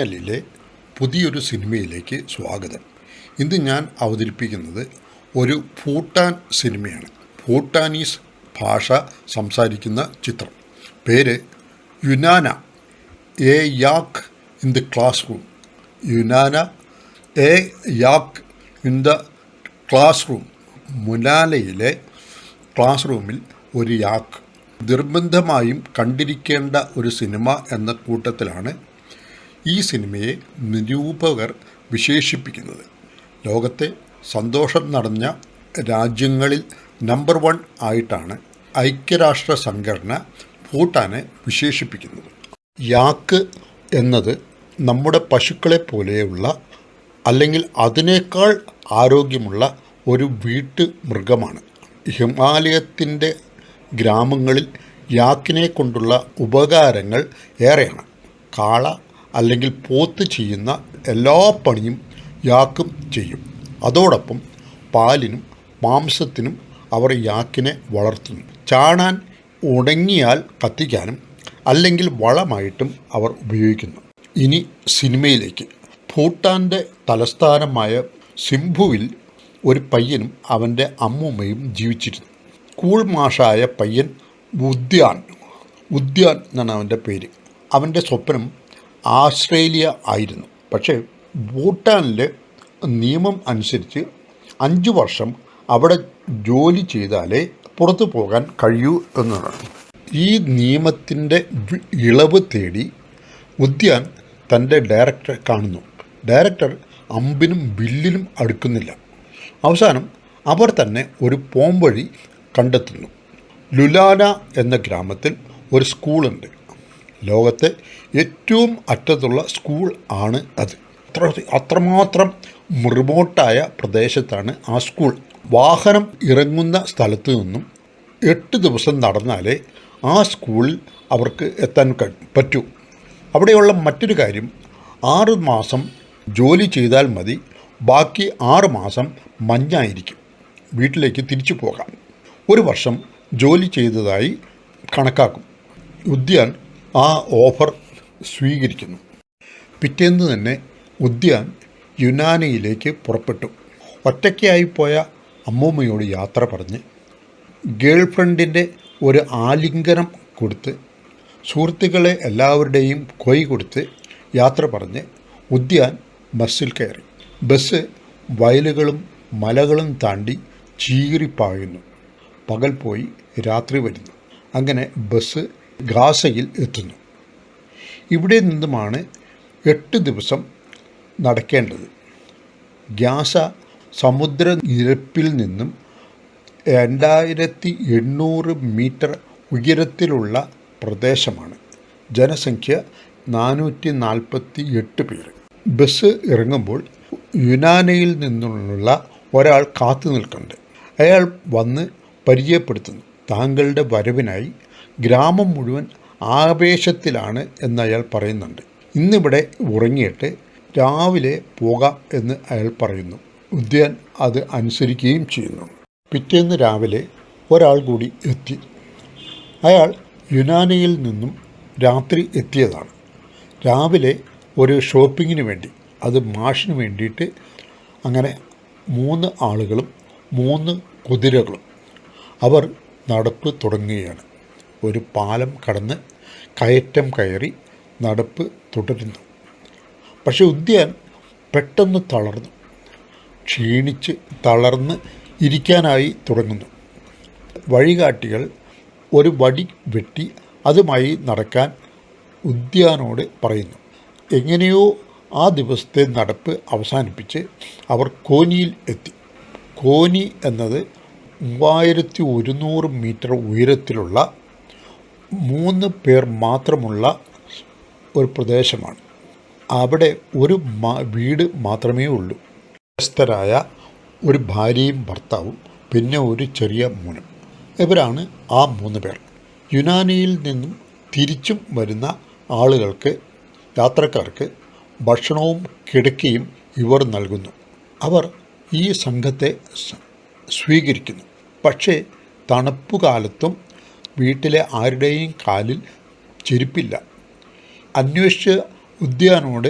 ചാനലിലെ പുതിയൊരു സിനിമയിലേക്ക് സ്വാഗതം. ഇന്ന് ഞാൻ അവതരിപ്പിക്കുന്നത് ഒരു ഭൂട്ടാൻ സിനിമയാണ്. ഭൂട്ടാനീസ് ഭാഷ സംസാരിക്കുന്ന ചിത്രം. പേര് Lunana a yak in the classroom Lunana a yak in the classroom മുനാലയിലെ class റൂമിൽ ഒരു യാക്ക് നിർബന്ധമായും കണ്ടിരിക്കേണ്ട ഒരു സിനിമ എന്ന കൂട്ടത്തിലാണ് ഈ സിനിമയെ നിരൂപകർ വിശേഷിപ്പിക്കുന്നത്. ലോകത്തെ സന്തോഷം നടന്ന രാജ്യങ്ങളിൽ നമ്പർ വൺ ആയിട്ടാണ് ഐക്യരാഷ്ട്ര സംഘടന ഭൂട്ടാനെ വിശേഷിപ്പിക്കുന്നത്. യാക്ക് എന്നത് നമ്മുടെ പശുക്കളെ പോലെയുള്ള അല്ലെങ്കിൽ അതിനേക്കാൾ ആരോഗ്യമുള്ള ഒരു വീട്ടു മൃഗമാണ്. ഹിമാലയത്തിന്റെ ഗ്രാമങ്ങളിൽ യാക്കിനെ കൊണ്ടുള്ള ഉപകാരങ്ങൾ ഏറെയാണ്. കാള അല്ലെങ്കിൽ പോത്ത് ചെയ്യുന്ന എല്ലാ പണിയും യാക്കും ചെയ്യും. അതോടൊപ്പം പാലിനും മാംസത്തിനും അവർ യാക്കിനെ വളർത്തുന്നു. ചാണാൻ ഉണങ്ങിയാൽ കത്തിക്കാനും അല്ലെങ്കിൽ വളമായിട്ടും അവർ ഉപയോഗിക്കുന്നു. ഇനി സിനിമയിലേക്ക്. ഭൂട്ടാന്റെ തലസ്ഥാനമായ സിംഭുവിൽ ഒരു പയ്യനും അവന്റെ അമ്മൂമ്മയും ജീവിച്ചിരുന്നു. കൂൾ മാഷായ പയ്യൻ ഉദ്യാൻ. ഉദ്യാൻ എന്നാണ് അവന്റെ പേര്. അവന്റെ സ്വപ്നം ആസ്ട്രേലിയ ആയിരുന്നു. പക്ഷേ ഭൂട്ടാനിൽ നിയമം അനുസരിച്ച് അഞ്ച് വർഷം അവിടെ ജോലി ചെയ്താലേ പുറത്തു പോകാൻ കഴിയൂ എന്നതാണ്. ഈ നിയമത്തിന്റെ ഇളവ് തേടി ഉദ്യാൻ തന്റെ ഡയറക്ടറെ കാണുന്നു. ഡയറക്ടർ അമ്പിനും ബില്ലിനും അടുക്കുന്നില്ല. അവസാനം അവർ തന്നെ ഒരു പോംവഴി കണ്ടെത്തുന്നു. ലുലാന എന്ന ഗ്രാമത്തിൽ ഒരു സ്കൂളുണ്ട്. ലോകത്തെ ഏറ്റവും അറ്റത്തുള്ള സ്കൂൾ ആണ് അത്. അത്ര അത്രമാത്രം റിമോട്ടായ പ്രദേശത്താണ് ആ സ്കൂൾ. വാഹനം ഇറങ്ങുന്ന സ്ഥലത്ത് നിന്നും എട്ട് ദിവസം നടന്നാലേ ആ സ്കൂളിൽ അവർക്ക് എത്താൻ പറ്റൂ. അവിടെയുള്ള മറ്റൊരു കാര്യം ആറ് മാസം ജോലി ചെയ്താൽ മതി ബാക്കി ആറ് മാസം മഞ്ഞായിരിക്കും. വീട്ടിലേക്ക് തിരിച്ചു പോകാം. ഒരു വർഷം ജോലി ചെയ്തതായി കണക്കാക്കും. ഉദ്യാൻ ആ ഓഫർ സ്വീകരിക്കുന്നു. പിറ്റേന്ന് തന്നെ ഉദ്യാൻ യുനാനയിലേക്ക് പുറപ്പെട്ടു. ഒറ്റയ്ക്കായി പോയ അമ്മൂമ്മയോട് യാത്ര പറഞ്ഞ് ഗേൾ ഫ്രണ്ടിന്റെ ഒരു ആലിംഗനം കൊടുത്ത് സുഹൃത്തുക്കളെ എല്ലാവരുടെയും കൊയ് കൊടുത്ത് യാത്ര പറഞ്ഞ് ഉദ്യാൻ ബസ്സിൽ കയറി. ബസ് വയലുകളും മലകളും താണ്ടി ചീറിപ്പായുന്നു. പകൽ പോയി രാത്രി വരുന്നു. അങ്ങനെ ബസ് ഗാസയിൽ എത്തുന്നു. ഇവിടെ നിന്നുമാണ് എട്ട് ദിവസം നടക്കേണ്ടത്. ഗ്യാസ സമുദ്രനിരപ്പിൽ നിന്നും രണ്ടായിരത്തി എണ്ണൂറ് മീറ്റർ ഉയരത്തിലുള്ള പ്രദേശമാണ്. ജനസംഖ്യ നാനൂറ്റി നാൽപ്പത്തി എട്ട് പേർ ബസ് ഇറങ്ങുമ്പോൾ യുനാനയിൽ നിന്നുള്ള ഒരാൾ കാത്തു നിൽക്കുന്നുണ്ട് അയാൾ വന്ന് പരിചയപ്പെടുത്തുന്നു. താങ്കളുടെ വരവിനായി ഗ്രാമം മുഴുവൻ ആവേശത്തിലാണ് എന്ന് അയാൾ പറയുന്നുണ്ട്. ഇന്നിവിടെ ഉറങ്ങിയിട്ട് രാവിലെ പോകാം എന്ന് അയാൾ പറയുന്നു. ഉദ്യാൻ അത് അനുസരിക്കുകയും ചെയ്യുന്നു. പിറ്റേന്ന് രാവിലെ ഒരാൾ കൂടി എത്തി. അയാൾ യുനാനയിൽ നിന്നും രാത്രി എത്തിയതാണ്. രാവിലെ ഒരു ഷോപ്പിങ്ങിന് വേണ്ടി അത് മാഷിന് വേണ്ടിയിട്ട് അങ്ങനെ മൂന്ന് ആളുകളും മൂന്ന് കുതിരകളും അവർ നടപ്പ് തുടങ്ങുകയാണ്. ഒരു പാലം കടന്ന് കയറ്റം കയറി നടപ്പ് തുടരുന്നു. പക്ഷെ ഉദ്യാൻ പെട്ടെന്ന് തളർന്നു. ക്ഷീണിച്ച് തളർന്ന് ഇരിക്കാനായി തുടങ്ങുന്നു. വഴികാട്ടികൾ ഒരു വടി വെട്ടി അതുമായി നടക്കാൻ ഉദ്യാനോട് പറയുന്നു. എങ്ങനെയോ ആ ദിവസത്തെ നടപ്പ് അവസാനിപ്പിച്ച് അവർ കോനിയിൽ എത്തി. കോനി എന്നത് മൂവായിരത്തി ഒരുന്നൂറ് മീറ്റർ ഉയരത്തിലുള്ള മൂന്ന് പേർ മാത്രമുള്ള ഒരു പ്രദേശമാണ്. അവിടെ ഒരു വീട് മാത്രമേ ഉള്ളൂ. വ്യസ്തരായ ഒരു ഭാര്യയും ഭർത്താവും പിന്നെ ഒരു ചെറിയ മോനും. ഇവരാണ് ആ മൂന്ന് പേർ. യുനാനിയിൽ നിന്നും തിരിച്ചും വരുന്ന ആളുകൾക്ക് യാത്രക്കാർക്ക് ഭക്ഷണവും കിടക്കയും ഇവർ നൽകുന്നു. അവർ ഈ സംഘത്തെ സ്വീകരിക്കുന്നു. പക്ഷേ തണുപ്പുകാലത്തും വീട്ടിലെ ആരുടെയും കാലിൽ ചെരുപ്പില്ല. അന്വേഷിച്ച് ഉദ്യാനോട്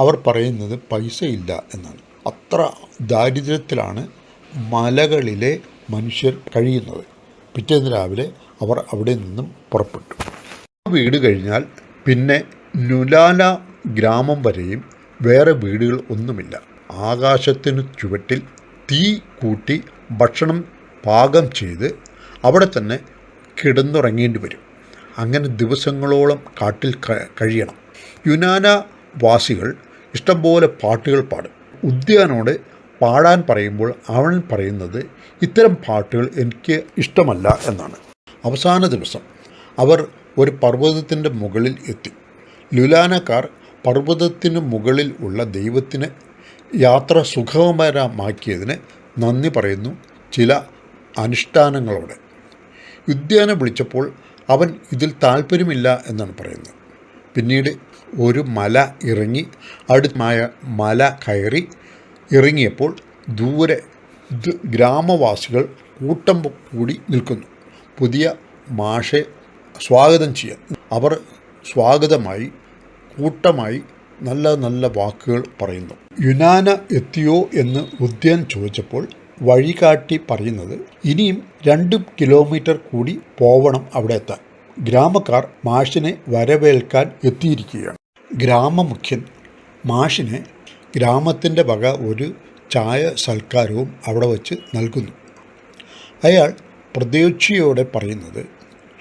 അവർ പറയുന്നത് പൈസ ഇല്ല എന്നാണ്. അത്ര ദാരിദ്ര്യത്തിലാണ് മലകളിലെ മനുഷ്യർ കഴിയുന്നത്. പിറ്റേന്ന് രാവിലെ അവർ അവിടെ നിന്നും പുറപ്പെട്ടു. വീട് കഴിഞ്ഞാൽ പിന്നെ നുലാല ഗ്രാമം വരെയും വേറെ വീടുകൾ ഒന്നുമില്ല. ആകാശത്തിനു ചുവട്ടിൽ തീ കൂട്ടി ഭക്ഷണം പാകം ചെയ്ത് അവിടെ തന്നെ കിടന്നുറങ്ങേണ്ടി വരും. അങ്ങനെ ദിവസങ്ങളോളം കാട്ടിൽ കഴിയണം. യുനാന വാസികൾ ഇഷ്ടംപോലെ പാട്ടുകൾ പാടും. ഉദ്യാനോട് പാടാൻ പറയുമ്പോൾ അവൻ പറയുന്നത് ഇത്തരം പാട്ടുകൾ എനിക്ക് ഇഷ്ടമല്ല എന്നാണ്. അവസാന ദിവസം അവർ ഒരു പർവതത്തിന്റെ മുകളിൽ എത്തി. ലുലാനക്കാർ പർവതത്തിന് മുകളിൽ ഉള്ള ദൈവത്തിന് യാത്ര സുഖമരമാക്കിയതിന് നന്ദി പറയുന്നു ചില അനുഷ്ഠാനങ്ങളോടെ. ഉദ്യാനെ വിളിച്ചപ്പോൾ അവൻ ഇതിൽ താല്പര്യമില്ല എന്നാണ് പറയുന്നത്. പിന്നീട് ഒരു മല ഇറങ്ങി അടുത്തമായ മല കയറി ഇറങ്ങിയപ്പോൾ ദൂരെ ഗ്രാമവാസികൾ കൂട്ടം കൂടി നിൽക്കുന്നു. പുതിയ മാഷെ സ്വാഗതം ചെയ്യാൻ. അവർ സ്വാഗതമായി കൂട്ടമായി നല്ല നല്ല വാക്കുകൾ പറയുന്നു. യുനാന എത്തിയോ എന്ന് ഉദ്യാൻ ചോദിച്ചപ്പോൾ വഴികാട്ടി പറയുന്നത് ഇനിയും രണ്ട് കിലോമീറ്റർ കൂടി പോവണം അവിടെ എത്താൻ ഗ്രാമക്കാർ മാഷിനെ വരവേൽക്കാൻ എത്തിയിരിക്കുകയാണ്. ഗ്രാമമുഖ്യൻ മാഷിനെ ഗ്രാമത്തിന്റെ വക ഒരു ചായ സൽക്കാരവും അവിടെ വച്ച് നൽകുന്നു. അയാൾ പ്രതീക്ഷയോടെ പറയുന്നത്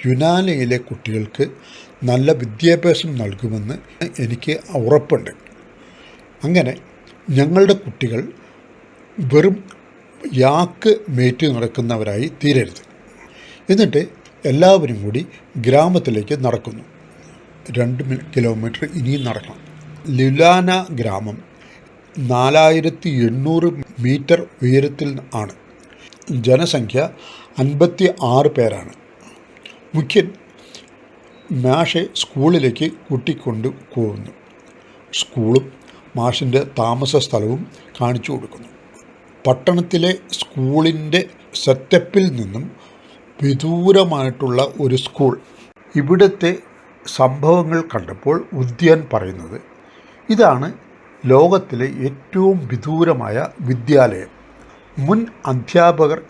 യുനാനയിലെ കുട്ടികൾക്ക് നല്ല വിദ്യാഭ്യാസം നൽകുമെന്ന് എനിക്ക് ഉറപ്പുണ്ട്. അങ്ങനെ ഞങ്ങളുടെ കുട്ടികൾ വെറും യാക്ക് മേറ്റ് നടക്കുന്നവരായി തീരരുത്. എന്നിട്ട് എല്ലാവരും കൂടി ഗ്രാമത്തിലേക്ക് നടക്കുന്നു. രണ്ട് കിലോമീറ്റർ ഇനിയും നടക്കണം. ലുലാന ഗ്രാമം നാലായിരത്തി എണ്ണൂറ് മീറ്റർ ഉയരത്തിൽ ആണ്. ജനസംഖ്യ അൻപത്തി ആറ് പേരാണ്. മുഖ്യൻ മാഷെ സ്കൂളിലേക്ക് കൂട്ടിക്കൊണ്ട് പോകുന്നു. സ്കൂളും മാഷിന്റെ താമസ സ്ഥലവും കാണിച്ചു കൊടുക്കുന്നു. പട്ടണത്തിലെ സ്കൂളിന്റെ സെറ്റപ്പിൽ നിന്നും വിദൂരമായിട്ടുള്ള ഒരു സ്കൂൾ. ഇവിടുത്തെ സംഭവങ്ങൾ കണ്ടപ്പോൾ ഉദ്യാൻ പറയുന്നത് ഇതാണ് ലോകത്തിലെ ഏറ്റവും വിദൂരമായ വിദ്യാലയം. മുൻ അധ്യാപകർ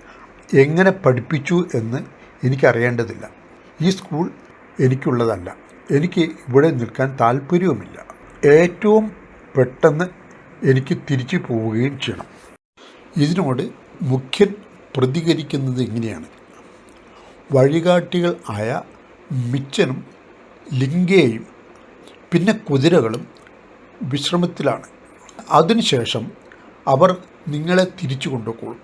എങ്ങനെ പഠിപ്പിച്ചു എന്ന് എനിക്കറിയേണ്ടതില്ല. ഈ സ്കൂൾ എനിക്കുള്ളതല്ല. എനിക്ക് ഇവിടെ നിൽക്കാൻ താല്പര്യവുമില്ല ഏറ്റവും പെട്ടെന്ന് എനിക്ക് തിരിച്ചു പോവുകയും ചെയ്യണം. ഇതിനോട് മുഖ്യൻ പ്രതികരിക്കുന്നത് ഇങ്ങനെയാണ് വഴികാട്ടികൾ ആയ മിച്ചനും ലിംഗേയും പിന്നെ കുതിരകളും വിശ്രമത്തിലാണ്. അതിനുശേഷം അവർ നിങ്ങളെ തിരിച്ചു കൊണ്ടുപോകും.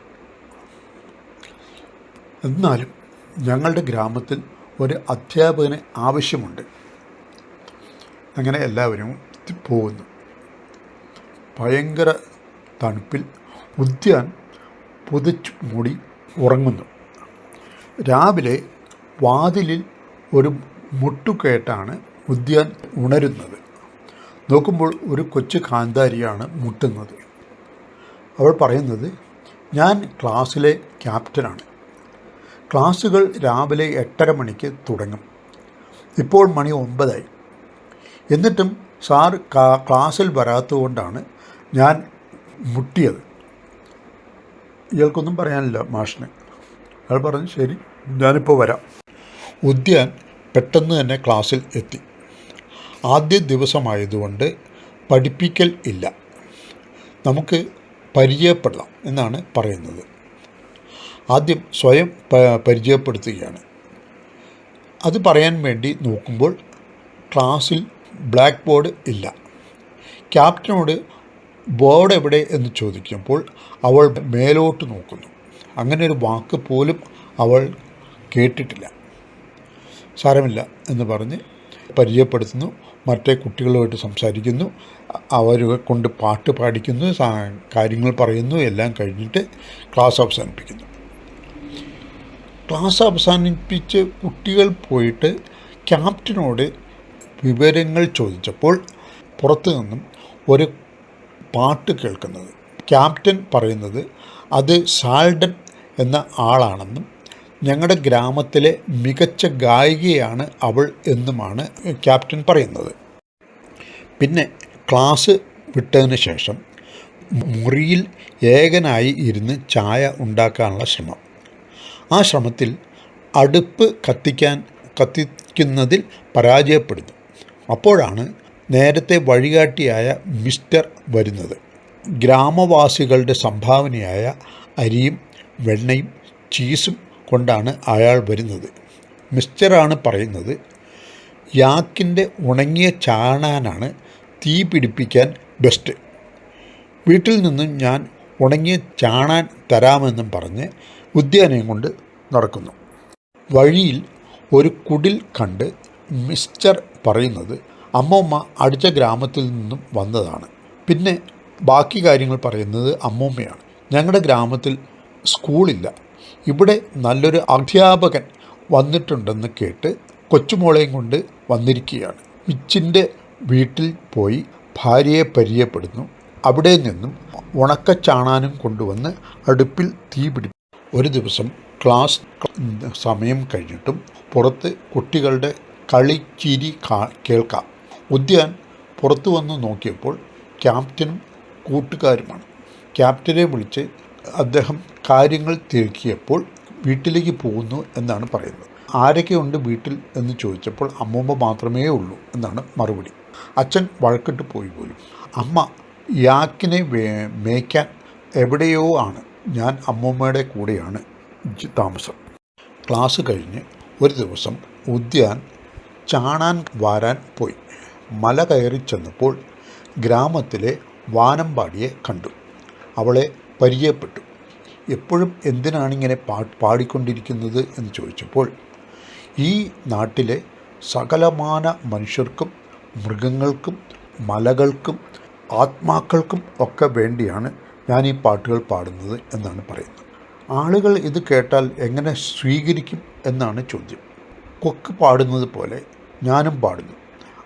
എന്നാലും ഞങ്ങളുടെ ഗ്രാമത്തിൽ ഒരു അധ്യാപകന് ആവശ്യമുണ്ട്. അങ്ങനെ എല്ലാവരും പോകുന്നു. ഭയങ്കര തണുപ്പിൽ ഉദ്യാൻ പുതച്ചു മൂടി ഉറങ്ങുന്നു. രാവിലെ വാതിലിൽ ഒരു മുട്ടുകേട്ടാണ് ഉദ്യാൻ ഉണരുന്നത്. നോക്കുമ്പോൾ ഒരു കൊച്ചു കാന്താരിയാണ് മുട്ടുന്നത്. അവൾ പറയുന്നത് ഞാൻ ക്ലാസ്സിലെ ക്യാപ്റ്റനാണ്. ക്ലാസ്സുകൾ രാവിലെ എട്ടര മണിക്ക് തുടങ്ങും. ഇപ്പോൾ മണി ഒമ്പതായി. എന്നിട്ടും സാർ ക്ലാസ്സിൽ വരാത്തതുകൊണ്ടാണ് ഞാൻ മുട്ടിയത്. ഇയാൾക്കൊന്നും പറയാനില്ല മാഷിന്. അയാൾ പറഞ്ഞു ശരി ഞാനിപ്പോൾ വരാം. ഉദ്യാൻ പെട്ടെന്ന് തന്നെ ക്ലാസ്സിൽ എത്തി. ആദ്യ ദിവസമായതുകൊണ്ട് പഠിപ്പിക്കൽ ഇല്ല. നമുക്ക് പരിചയപ്പെടാം എന്നാണ് പറയുന്നത്. ആദ്യം സ്വയം പരിചയപ്പെടുത്തുകയാണ്. അത് പറയാൻ വേണ്ടി നോക്കുമ്പോൾ ക്ലാസ്സിൽ ബ്ലാക്ക് ബോർഡ് ഇല്ല. ക്യാപ്റ്റനോട് ബോർഡ് എവിടെ എന്ന് ചോദിക്കുമ്പോൾ അവൾ മേലോട്ട് നോക്കുന്നു. അങ്ങനെ ഒരു വാക്ക് പോലും അവൾ കേട്ടിട്ടില്ല. സാരമില്ല എന്ന് പറഞ്ഞ് പരിചയപ്പെടുത്തുന്നു. മറ്റേ കുട്ടികളുമായിട്ട് സംസാരിക്കുന്നു. അവരെ കൊണ്ട് പാട്ട് പാടിക്കുന്നു കാര്യങ്ങൾ പറയുന്നു എല്ലാം കഴിഞ്ഞിട്ട് ക്ലാസ് അവസാനിപ്പിക്കുന്നു. ക്ലാസ് അവസാനിപ്പിച്ച് കുട്ടികൾ പോയിട്ട് ക്യാപ്റ്റനോട് വിവരങ്ങൾ ചോദിച്ചപ്പോൾ പുറത്തു നിന്നും ഒരു പാട്ട് കേൾക്കുന്നത്. ക്യാപ്റ്റൻ പറയുന്നത് അത് സാൾഡൻ എന്ന ആളാണെന്നും ഞങ്ങളുടെ ഗ്രാമത്തിലെ മികച്ച ഗായികയാണ് അവൾ എന്നുമാണ് ക്യാപ്റ്റൻ പറയുന്നത്. പിന്നെ ക്ലാസ് വിട്ടതിന് ശേഷം മുറിയിൽ ഏകനായി ഇരുന്ന് ചായ ഉണ്ടാക്കാനുള്ള ശ്രമം. ആ ശ്രമത്തിൽ അടുപ്പ് കത്തിക്കാൻ കത്തിക്കുന്നതിൽ പരാജയപ്പെടുന്നു. അപ്പോഴാണ് നേരത്തെ വഴികാട്ടിയായ മിസ്റ്റർ വരുന്നത്. ഗ്രാമവാസികളുടെ സംഭാവനയായ അരിയും വെണ്ണയും ചീസും കൊണ്ടാണ് അയാൾ വരുന്നത്. മിസ്റ്ററാണ് പറയുന്നത് യാക്കിന്റെ ഉണങ്ങിയ ചാണാനാണ് തീ പിടിപ്പിക്കാൻ ബെസ്റ്റ്. വീട്ടിൽ നിന്നും ഞാൻ ഉണങ്ങിയ ചാണാൻ തരാമെന്നും പറഞ്ഞ് ഉദ്യാനയും കൊണ്ട് നടക്കുന്നു. വഴിയിൽ ഒരു കുടിൽ കണ്ട് മിസ്റ്റർ പറയുന്നത് അമ്മമ്മ അടുത്ത ഗ്രാമത്തിൽ നിന്നും വന്നതാണ്. പിന്നെ ബാക്കി കാര്യങ്ങൾ പറയുന്നത് അമ്മൂമ്മയാണ് ഞങ്ങളുടെ ഗ്രാമത്തിൽ സ്കൂളില്ല. ഇവിടെ നല്ലൊരു അധ്യാപകൻ വന്നിട്ടുണ്ടെന്ന് കേട്ട് കൊച്ചുമോളെയും കൊണ്ട് വന്നിരിക്കുകയാണ്. മിച്ചിന്റെ വീട്ടിൽ പോയി ഭാര്യയെ പരിചയപ്പെടുന്നു. അവിടെ നിന്നും ഉണക്ക ചാണാനും കൊണ്ടുവന്ന് അടുപ്പിൽ തീ പിടിപ്പിച്ചു ഒരു ദിവസം ക്ലാസ് സമയം കഴിഞ്ഞിട്ടും പുറത്ത് കുട്ടികളുടെ കളിച്ചിരി കേൾക്കാം. ഉദ്യാൻ പുറത്തു വന്ന് നോക്കിയപ്പോൾ ക്യാപ്റ്റനും കൂട്ടുകാരുമാണ്. ക്യാപ്റ്റനെ വിളിച്ച് അദ്ദേഹം കാര്യങ്ങൾ തിരക്കിയപ്പോൾ വീട്ടിലേക്ക് പോകുന്നു എന്നാണ് പറയുന്നത്. ആരൊക്കെയുണ്ട് വീട്ടിൽ എന്ന് ചോദിച്ചപ്പോൾ അമ്മൂമ്മ മാത്രമേ ഉള്ളൂ എന്നാണ് മറുപടി. അച്ഛൻ വഴക്കിട്ട് പോയി പോലും. അമ്മ യാക്കിനെ മേയ്ക്കാൻ എവിടെയോ ആണ്. ഞാൻ അമ്മൂമ്മയുടെ കൂടെയാണ് താമസം. ക്ലാസ് കഴിഞ്ഞ് ഒരു ദിവസം ഉദ്യാൻ ചാണാൻ വാരാൻ പോയി. മല കയറി ചെന്നപ്പോൾ ഗ്രാമത്തിലെ വാനമ്പാടിയെ കണ്ടു. അവളെ പരിചയപ്പെട്ടു. എപ്പോഴും എന്തിനാണിങ്ങനെ പാ പാടിക്കൊണ്ടിരിക്കുന്നത്? എന്ന് ചോദിച്ചപ്പോൾ ഈ നാട്ടിലെ സകലമാന മനുഷ്യർക്കും മൃഗങ്ങൾക്കും മലകൾക്കും ആത്മാക്കൾക്കും ഒക്കെ വേണ്ടിയാണ് ഞാൻ ഈ പാട്ടുകൾ പാടുന്നത് എന്നാണ് പറയുന്നത്. ആളുകൾ ഇത് കേട്ടാൽ എങ്ങനെ സ്വീകരിക്കും എന്നാണ് ചോദ്യം. കൊക്ക് പാടുന്നത് പോലെ ഞാനും പാടുന്നു.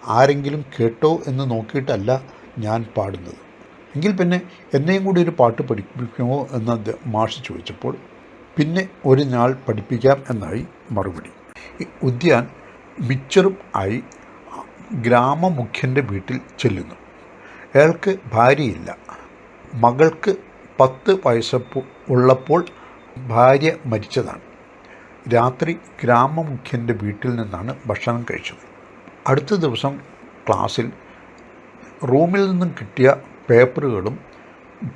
ആരെങ്കിലും കേട്ടോ എന്ന് നോക്കിയിട്ടല്ല ഞാൻ പാടുന്നത്. എങ്കിൽ പിന്നെ എന്നെയും കൂടി ഒരു പാട്ട് പഠിപ്പിക്കുമോ എന്ന് അദ്ദേഹം മാഷ് ചോദിച്ചപ്പോൾ പിന്നെ ഒരു നാൾ പഠിപ്പിക്കാം എന്നായി മറുപടി. ഉദ്യാൻ മിച്ചറും ആയി ഗ്രാമമുഖ്യന്റെ വീട്ടിൽ ചെല്ലുന്നു. അയാൾക്ക് ഭാര്യയില്ല. മകൾക്ക് പത്ത് വയസ്സപ്പോ ഉള്ളപ്പോൾ ഭാര്യ മരിച്ചതാണ്. രാത്രി ഗ്രാമമുഖ്യന്റെ വീട്ടിൽ നിന്നാണ് ഭക്ഷണം കഴിച്ചത്. അടുത്ത ദിവസം ക്ലാസ്സിൽ റൂമിൽ നിന്നും കിട്ടിയ പേപ്പറുകളും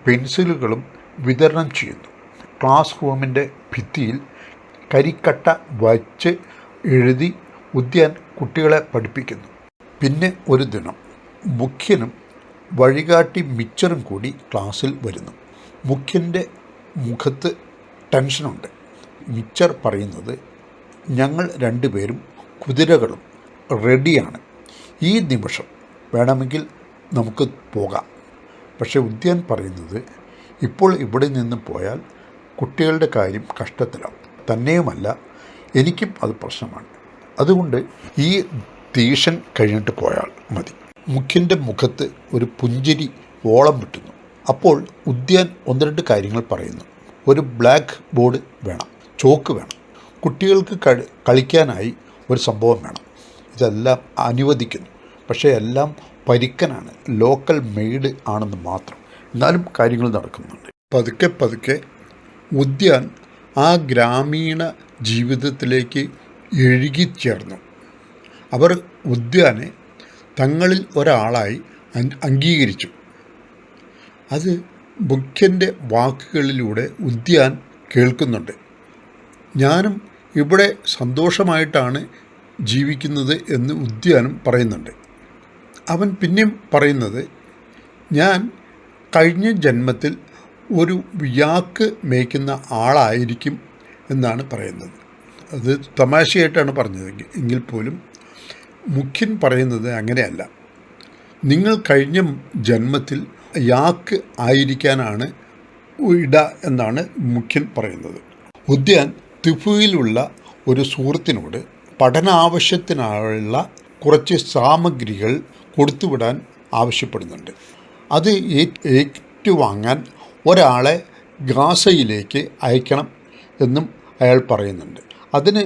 പെൻസിലുകളും വിതരണം ചെയ്യുന്നു. ക്ലാസ് റൂമിന്റെ ഭിത്തിയിൽ കരിക്കട്ട വച്ച് എഴുതി ഉദ്യാൻ കുട്ടികളെ പഠിപ്പിക്കുന്നു. പിന്നെ ഒരു ദിനം മുഖ്യനും വഴികാട്ടി മിച്ചറും കൂടി ക്ലാസ്സിൽ വരുന്നു. മുഖ്യന്റെ മുഖത്ത് ടെൻഷനുണ്ട്. മിച്ചർ പറയുന്നത് ഞങ്ങൾ രണ്ടുപേരും കുതിരകളും റെഡിയാണ്. ഈ നിമിഷം വേണമെങ്കിൽ നമുക്ക് പോകാം. പക്ഷേ ഉദ്യാൻ പറയുന്നത് ഇപ്പോൾ ഇവിടെ നിന്ന് പോയാൽ കുട്ടികളുടെ കാര്യം കഷ്ടത്തിലാവും. തന്നെയുമല്ല എനിക്കും അത് പ്രശ്നമാണ്. അതുകൊണ്ട് ഈ തീഷൻ കഴിഞ്ഞിട്ട് പോയാൽ മതി. മുഖ്യന്റെ മുഖത്ത് ഒരു പുഞ്ചിരി ഓളം വിട്ടുന്നു. അപ്പോൾ ഉദ്യാൻ ഒന്ന് രണ്ട് കാര്യങ്ങൾ പറയുന്നു. ഒരു ബ്ലാക്ക് ബോർഡ് വേണം ചോക്ക് വേണം. കുട്ടികൾക്ക് കളിക്കാനായി ഒരു സംഭവം വേണം. ഇതെല്ലാം അനുവദിക്കുന്നു. പക്ഷേ എല്ലാം പരിക്കനാണ്. ലോക്കൽ മെയ്ഡ് ആണെന്ന് മാത്രം. എന്നാലും കാര്യങ്ങൾ നടക്കുന്നുണ്ട്. പതുക്കെ പതുക്കെ ഉദ്യാൻ ആ ഗ്രാമീണ ജീവിതത്തിലേക്ക് എഴുകിച്ചേർന്നു. അവർ ഉദ്യാനെ തങ്ങളിൽ ഒരാളായി അംഗീകരിച്ചു. അത് ബുഖ്യന്റെ വാക്കുകളിലൂടെ ഉദ്യാൻ കേൾക്കുന്നുണ്ട്. ഞാനും ഇവിടെ സന്തോഷമായിട്ടാണ് ജീവിക്കുന്നത് എന്ന് ഉദ്യാനം പറയുന്നുണ്ട്. അവൻ പിന്നെയും പറയുന്നത് ഞാൻ കഴിഞ്ഞ ജന്മത്തിൽ ഒരു വിയാക്ക് മേയ്ക്കുന്ന ആളായിരിക്കും എന്നാണ് പറയുന്നത്. അത് തമാശയായിട്ടാണ് പറഞ്ഞത്. എങ്കിൽ പോലും മുഖ്യൻ പറയുന്നത് അങ്ങനെയല്ല. നിങ്ങൾ കഴിഞ്ഞ ജന്മത്തിൽ യാക്ക് ആയിരിക്കാനാണ് ഇട എന്നാണ് മുഖ്യൻ പറയുന്നത്. ഉദ്യാൻ തിഫുവിലുള്ള ഒരു സുഹൃത്തിനോട് പഠനാവശ്യത്തിനുള്ള കുറച്ച് സാമഗ്രികൾ കൊടുത്തുവിടാൻ ആവശ്യപ്പെടുന്നുണ്ട്. അത് ഏറ്റുവാങ്ങാൻ ഒരാളെ ഗാസയിലേക്ക് അയക്കണം എന്നും അയാൾ പറയുന്നുണ്ട്. അതിന്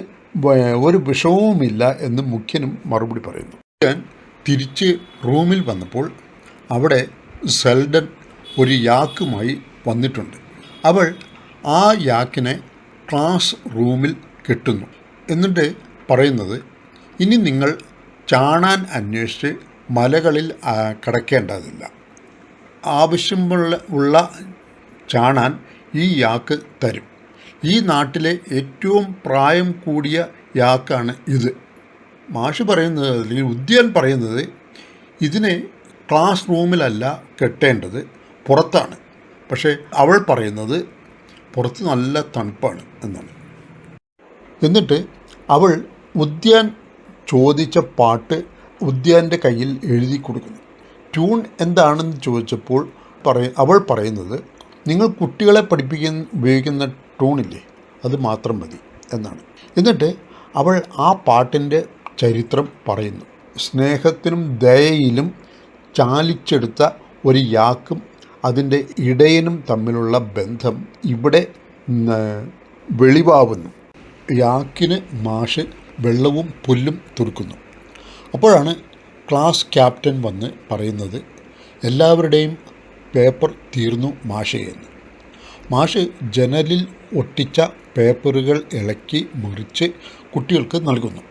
ഒരു വിഷമവുമില്ല എന്ന് മുഖ്യനും മറുപടി പറയുന്നു. ഞാൻ തിരിച്ച് റൂമിൽ വന്നപ്പോൾ അവിടെ സെൽഡൻ ഒരു യാക്കുമായി വന്നിട്ടുണ്ട്. അവൾ ആ യാക്കിനെ ക്ലാസ് റൂമിൽ കെട്ടുന്നു. എന്നിട്ട് പറയുന്നത് ഇനി നിങ്ങൾ ചാണാൻ അന്വേഷിച്ച് മലകളിൽ കിടക്കേണ്ടതില്ല. ആവശ്യമുള്ള ഉള്ള ചാണാൻ ഈ യാക്ക് തരും. ഈ നാട്ടിലെ ഏറ്റവും പ്രായം കൂടിയ യാക്കാണ് ഇത്. മാഷ് പറയുന്നത് അല്ലെങ്കിൽ ഉദ്യാൻ പറയുന്നത് ഇതിനെ ക്ലാസ് റൂമിലല്ല കെട്ടേണ്ടത് പുറത്താണ്. പക്ഷേ അവൾ പറയുന്നത് പുറത്ത് നല്ല തണുപ്പാണ് എന്നാണ്. എന്നിട്ട് അവൾ ഉദ്യാൻ ചോദിച്ച പാട്ട് ഉദ്യാന്റെ കയ്യിൽ എഴുതി കൊടുക്കുന്നു. ട്യൂൺ എന്താണെന്ന് ചോദിച്ചപ്പോൾ പറയ അവൾ പറയുന്നത് നിങ്ങൾ കുട്ടികളെ പഠിപ്പിക്കുന്ന ഉപയോഗിക്കുന്ന ട്യൂണില്ലേ? അത് മാത്രം മതി എന്നാണ്. എന്നിട്ട് അവൾ ആ പാട്ടിന്റെ ചരിത്രം പറയുന്നു. സ്നേഹത്തിനും ദയയിലും ചാലിച്ചെടുത്ത ഒരു യാക്കും അതിന്റെ ഇടയനും തമ്മിലുള്ള ബന്ധം ഇവിടെ വെളിവാവുന്നു. യാക്കിന് മാഷ് വെള്ളവും പുല്ലും തുറക്കുന്നു. അപ്പോഴാണ് ക്ലാസ് ക്യാപ്റ്റൻ വന്ന് പറയുന്നത് എല്ലാവരുടെയും പേപ്പർ തീർന്നു മാഷേ എന്ന്. മാഷ് ജനലിൽ ഒട്ടിച്ച പേപ്പറുകൾ ഇളക്കി മുറിച്ച് കുട്ടികൾക്ക് നൽകുന്നു.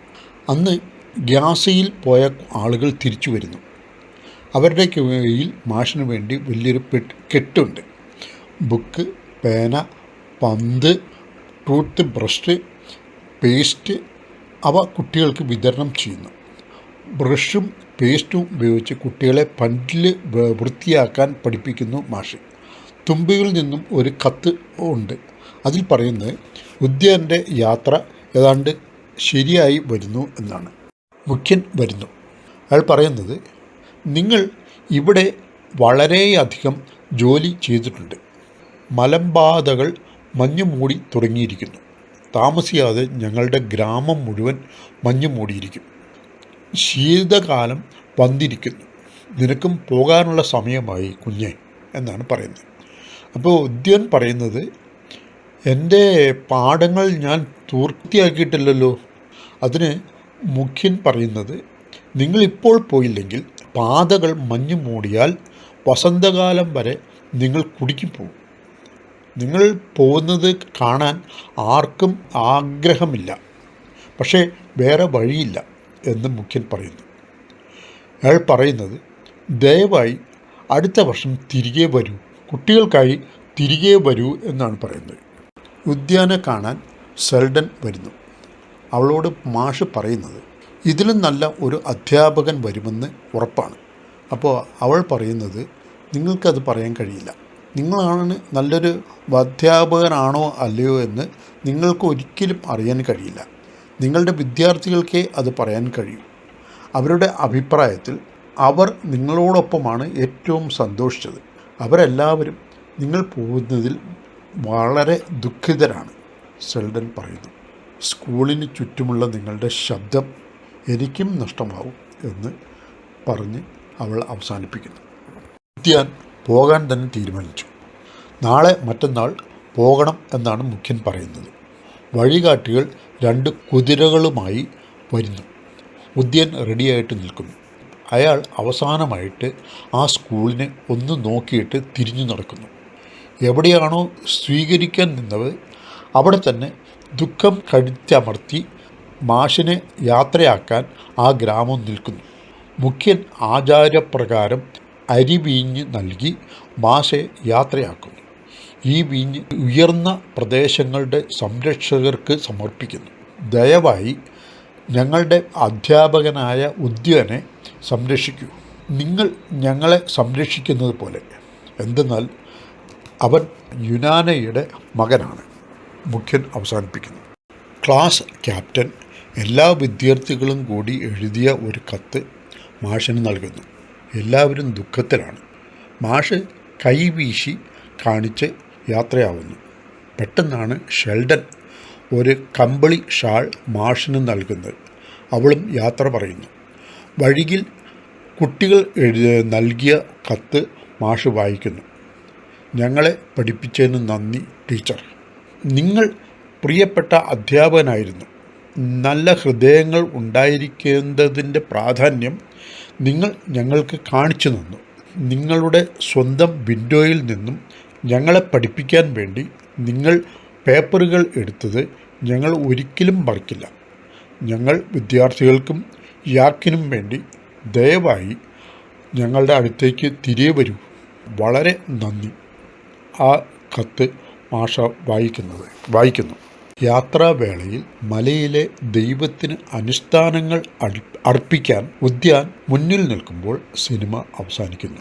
അന്ന് ഗ്യാസയിൽ പോയ ആളുകൾ തിരിച്ചു വരുന്നു. അവരുടെ കയ്യിൽ മാഷിന് വേണ്ടി വലിയൊരു പെട്ട് കെട്ടുണ്ട്. ബുക്ക് പേന പന്ത് ടൂത്ത് ബ്രഷ് പേസ്റ്റ് അവ കുട്ടികൾക്ക് വിതരണം ചെയ്യുന്നു. ബ്രഷും പേസ്റ്റും ഉപയോഗിച്ച് കുട്ടികളെ പണ്ടിൽ വൃത്തിയാക്കാൻ പഠിപ്പിക്കുന്നു മാഷി. തുമ്പികളിൽ നിന്നും ഒരു കത്ത് ഉണ്ട്. അതിൽ പറയുന്നത് ഉദ്യാന്റെ യാത്ര ഏതാണ്ട് ശരിയായി വരുന്നു എന്നാണ്. മുഖ്യൻ വരുന്നു. അയാൾ പറയുന്നത് നിങ്ങൾ ഇവിടെ വളരെയധികം ജോലി ചെയ്തിട്ടുണ്ട്. മലമ്പാതകൾ മഞ്ഞുമൂടി തുടങ്ങിയിരിക്കുന്നു. താമസിയാതെ ഞങ്ങളുടെ ഗ്രാമം മുഴുവൻ മഞ്ഞു മൂടിയിരിക്കും. ശീതകാലം വന്നിരിക്കുന്നു. നിനക്കും പോകാനുള്ള സമയമായി കുഞ്ഞെ എന്നാണ് പറയുന്നത്. അപ്പോൾ ഉദ്യൻ പറയുന്നത് എന്റെ പാഠങ്ങൾ ഞാൻ പൂർത്തിയാക്കിയിട്ടില്ലല്ലോ. അതിന് മുഖ്യൻ പറയുന്നത് നിങ്ങളിപ്പോൾ പോയില്ലെങ്കിൽ പാതകൾ മഞ്ഞു മൂടിയാൽ വസന്തകാലം വരെ നിങ്ങൾ കുടുക്കിപ്പോവും നിങ്ങൾ പോകുന്നത് കാണാൻ ആർക്കും ആഗ്രഹമില്ല. പക്ഷേ വേറെ വഴിയില്ല എന്ന് മുഖ്യൻ പറയുന്നു. അയാൾ പറയുന്നത് ദയവായി അടുത്ത വർഷം തിരികെ വരൂ. കുട്ടികൾക്കായി തിരികെ വരൂ എന്നാണ് പറയുന്നത്. ഉദ്യാന കാണാൻ സെൽഡൻ വരുന്നു. അവളോട് മാഷ് പറയുന്നത് ഇതിലും നല്ല ഒരു അധ്യാപകൻ വരുമെന്ന് ഉറപ്പാണ്. അപ്പോൾ അവൾ പറയുന്നത് നിങ്ങൾക്കത് പറയാൻ കഴിയില്ല. നിങ്ങളാണ് നല്ലൊരു അധ്യാപകനാണോ അല്ലയോ എന്ന് നിങ്ങൾക്ക് ഒരിക്കലും അറിയാൻ കഴിയില്ല. നിങ്ങളുടെ വിദ്യാർത്ഥികൾക്കേ അത് പറയാൻ കഴിയും. അവരുടെ അഭിപ്രായത്തിൽ അവർ നിങ്ങളോടൊപ്പമാണ് ഏറ്റവും സന്തോഷിച്ചത്. അവരെല്ലാവരും നിങ്ങൾ പോകുന്നതിൽ വളരെ ദുഃഖിതരാണ് സെൽഡൻ പറയുന്നു. സ്കൂളിന് ചുറ്റുമുള്ള നിങ്ങളുടെ ശബ്ദം എനിക്കും നഷ്ടമാവും എന്ന് പറഞ്ഞ് അവൾ അവസാനിപ്പിക്കുന്നു. പോകാൻ തന്നെ തീരുമാനിച്ചു. നാളെ മറ്റന്നാൾ പോകണം എന്നാണ് മുഖ്യൻ പറയുന്നത്. വഴികാട്ടികൾ രണ്ട് കുതിരകളുമായി വരുന്നു. ഉദ്യൻ റെഡിയായിട്ട് നിൽക്കുന്നു. അയാൾ അവസാനമായിട്ട് ആ സ്കൂളിനെ ഒന്ന് നോക്കിയിട്ട് തിരിഞ്ഞു നടക്കുന്നു. എവിടെയാണോ സ്വീകരിക്കാൻ നിന്നത് അവിടെ തന്നെ ദുഃഖം കടിച്ചമർത്തി മാഷിനെ യാത്രയാക്കാൻ ആ ഗ്രാമം നിൽക്കുന്നു. മുഖ്യൻ ആചാരപ്രകാരം അരി വീഞ്ഞ് നൽകി മാഷെ യാത്രയാക്കുന്നു. ഈ വീഞ്ഞ് ഉയർന്ന പ്രദേശങ്ങളുടെ സംരക്ഷകർക്ക് സമർപ്പിക്കുന്നു. ദയവായി ഞങ്ങളുടെ അധ്യാപകനായ ഉദ്യനെ സംരക്ഷിക്കൂ. നിങ്ങൾ ഞങ്ങളെ സംരക്ഷിക്കുന്നത് പോലെ. എന്തെന്നാൽ അവൻ യുനാനയുടെ മകനാണ്. മുഖ്യൻ അവസാനിപ്പിക്കുന്നു. ക്ലാസ് ക്യാപ്റ്റൻ എല്ലാ വിദ്യാർത്ഥികളും കൂടി എഴുതിയ ഒരു കത്ത് മാഷിന് നൽകുന്നു. എല്ലാവരും ദുഃഖത്തിലാണ്. മാഷ് കൈവീശി കാണിച്ച് യാത്രയാവുന്നു. പെട്ടെന്നാണ് ഷെൽഡൻ ഒരു കമ്പിളി ഷാൾ മാഷിന് നൽകുന്നത്. അവളും യാത്ര പറയുന്നു. വഴിയിൽ കുട്ടികൾ നൽകിയ കത്ത് മാഷ് വായിക്കുന്നു. ഞങ്ങളെ പഠിപ്പിച്ചതിന് നന്ദി ടീച്ചർ. നിങ്ങൾ പ്രിയപ്പെട്ട അധ്യാപകനായിരുന്നു. നല്ല ഹൃദയങ്ങൾ ഉണ്ടായിരിക്കേണ്ടതിന്റെ പ്രാധാന്യം നിങ്ങൾ ഞങ്ങൾക്ക് കാണിച്ചു തന്നു. നിങ്ങളുടെ സ്വന്തം വിൻഡോയിൽ നിന്നും ഞങ്ങളെ പഠിപ്പിക്കാൻ വേണ്ടി നിങ്ങൾ പേപ്പറുകൾ എടുത്തത് ഞങ്ങൾ ഒരിക്കലും മറക്കില്ല. ഞങ്ങൾ വിദ്യാർത്ഥികൾക്കും യാക്കിനും വേണ്ടി ദയവായി ഞങ്ങളുടെ അടുത്തേക്ക് തിരികെ വരൂ. വളരെ നന്ദി. ആ കത്ത് മാഷ വായിക്കുന്നത് വായിക്കുന്നു. യാത്രാവേളയിൽ മലയിലെ ദൈവത്തിന് അനുഷ്ഠാനങ്ങൾ അർപ്പിക്കാൻ ഉദ്യാൻ മുന്നിൽ നിൽക്കുമ്പോൾ സിനിമ അവസാനിക്കുന്നു.